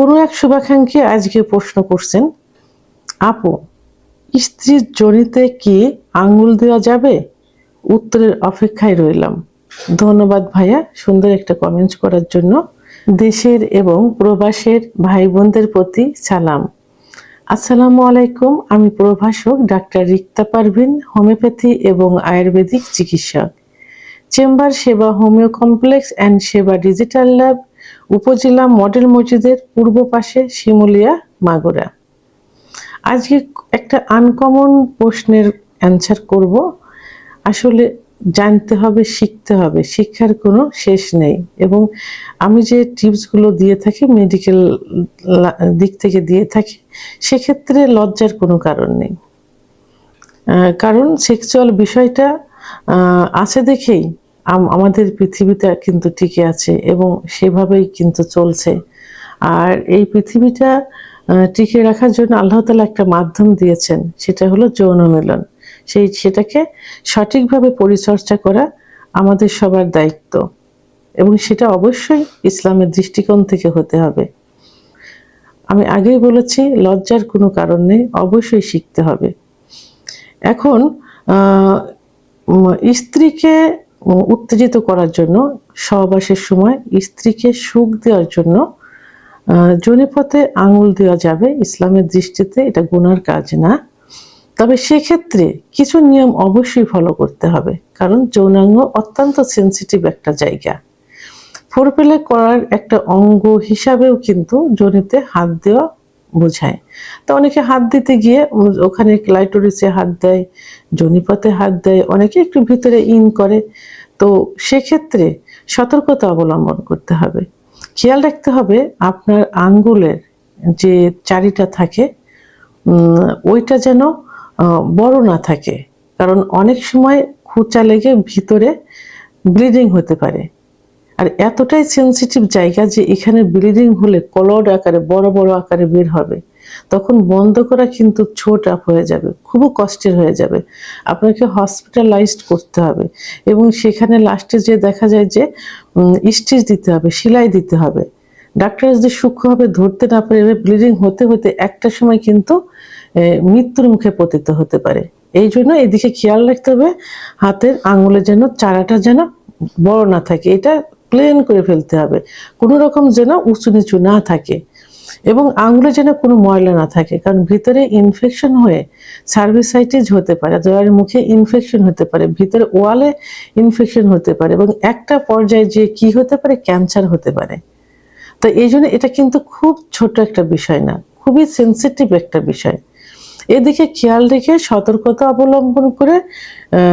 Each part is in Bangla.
কোনো এক শুভাকাঙ্ক্ষী আজকে প্রশ্ন করছেন, আপু, স্ত্রীর জনিতে কি আঙ্গুল দেওয়া যাবে? উত্তরের অপেক্ষায় রইলাম। ধন্যবাদ ভাইয়া সুন্দর একটা কমেন্ট করার জন্য। দেশের এবং প্রবাসের ভাই বোনদের প্রতি সালাম। আসসালামু আলাইকুম, আমি প্রভাষক ডাক্তার রিক্তা পারভিন, হোমিওপ্যাথি এবং আয়ুর্বেদিক চিকিৎসক। Chamber Seba homeo complex and Seba digital lab উপজেলা মডেল মসজিদের পূর্ব পাশে শিমুলিয়া মাগুরা। আজকে একটা আনকমন প্রশ্নের অ্যান্সার করব। আসলে জানতে হবে, শিখতে হবে। শিক্ষার কোনো শেষ নেই এবং আমি যে টিপসগুলো দিয়ে থাকি মেডিকেল দিক থেকে দিয়ে থাকি, সেক্ষেত্রে লজ্জার কোনো কারণ নেই। কারণ সেক্সুয়াল বিষয়টা আছে দেখেই। আমাদের পৃথিবীটা কিন্তু টিকে আছে এবং সেভাবেই কিন্তু চলছে। আর এই পৃথিবীটা টিকে রাখার জন্য আল্লাহ তালা একটা মাধ্যম দিয়েছেন, সেটা হলো যৌন মিলন। সেই, সেটাকে সঠিকভাবে পরিচর্যা করা আমাদের সবার দায়িত্ব এবং সেটা অবশ্যই ইসলামের দৃষ্টিকোণ থেকে হতে হবে। আমি আগেই বলেছি, লজ্জার কোনো কারণ নেই, অবশ্যই শিখতে হবে। এখন স্ত্রীকে উত্তেজিত করার জন্য সহবাসের সময় স্ত্রীকে সুখ দেওয়ার জন্য জনিপথে আঙুল দেওয়া যাবে। ইসলামের দৃষ্টিতে এটা গুনার কাজ না। তবে সেক্ষেত্রে কিছু নিয়ম অবশ্যই ফলো করতে হবে। কারণ যৌনাঙ্গ অত্যন্ত সেন্সিটিভ একটা জায়গা। ফোরপেলে করার একটা অঙ্গ হিসাবেও কিন্তু জনিতে হাত দেওয়া বোঝায়। তো অনেকে হাত দিতে গিয়ে ওখানে ক্লাইটোরিসে হাত দেয়, জনিপথে হাত দেয়, অনেকে একটু ভিতরে ইন করে। তো সেক্ষেত্রে সতর্কতা অবলম্বন করতে হবে। খেয়াল রাখতে হবে আপনার আঙ্গুলের যে চারিটা থাকে ওইটা যেন বড় না থাকে। কারণ অনেক সময় খুঁচা লেগে ভিতরে ব্লিডিং হতে পারে। আর এতটাই সেনসিটিভ জায়গা যে এখানে ব্লিডিং হলে কলড আকারে, বড় বড় আকারে বের হবে। তখন বন্ধ করা কিন্তু ছোট আপ হয়ে যাবে খুব কষ্টের হয়ে যাবে। আপনাকে হসপিটালাইজড করতে হবে এবং সেখানে লাস্টে যে দেখা যায় যে স্টিচ দিতে হবে, সেলাই দিতে হবে। ডাক্তার যদি সূক্ষ্মভাবে ধরতে না পারে ব্লিডিং হতে হতে একটা সময় কিন্তু মৃত্যুর মুখে পতিত হতে পারে। এই জন্য এদিকে খেয়াল রাখতে হবে, হাতের আঙুলে যেন চারাটা যেন বড় না থাকে। এটা প্লেন করে ফেলতে হবে। কোনো রকম যেন উঁচু নিচু না থাকে এবং আঙুলে যেন কোনো ময়লা না থাকে, কারণ ভিতরে ইনফেকশন হয়ে সার্ভিসাইটিস হতে পারে জয়ের মুখে ইনফেকশন হতে পারে, ভিতরে ওয়ালে ইনফেকশন হতে পারে এবং একটা পর্যায়ে যে কি হতে পারে ক্যান্সার হতে পারে। তো এই জন্য এটা কিন্তু খুব ছোট একটা বিষয় না, খুবই সেন্সিটিভ একটা বিষয়। এদিকে খেয়াল রেখে সতর্কতা অবলম্বন করে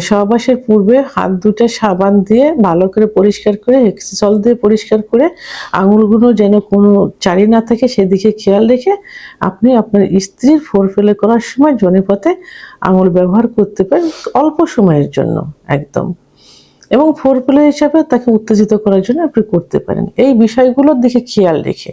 সহবাসের পূর্বে হাত দুটো সাবান দিয়ে ভালো করে পরিষ্কার করে হেক্সিসল দিয়ে পরিষ্কার করে আঙুলগুলো যেন কোনো চারি না থাকে সেদিকে খেয়াল রেখে আপনি আপনার স্ত্রীর ফোর ফেলে করার সময় জনিপথে আঙুল ব্যবহার করতে পারেন অল্প সময়ের জন্য একদম। এবং ফোর প্লে হিসাবে তাকে উত্তেজিত করার জন্য আপনি করতে পারেন। এই বিষয়গুলোর দিকে খেয়াল রেখে।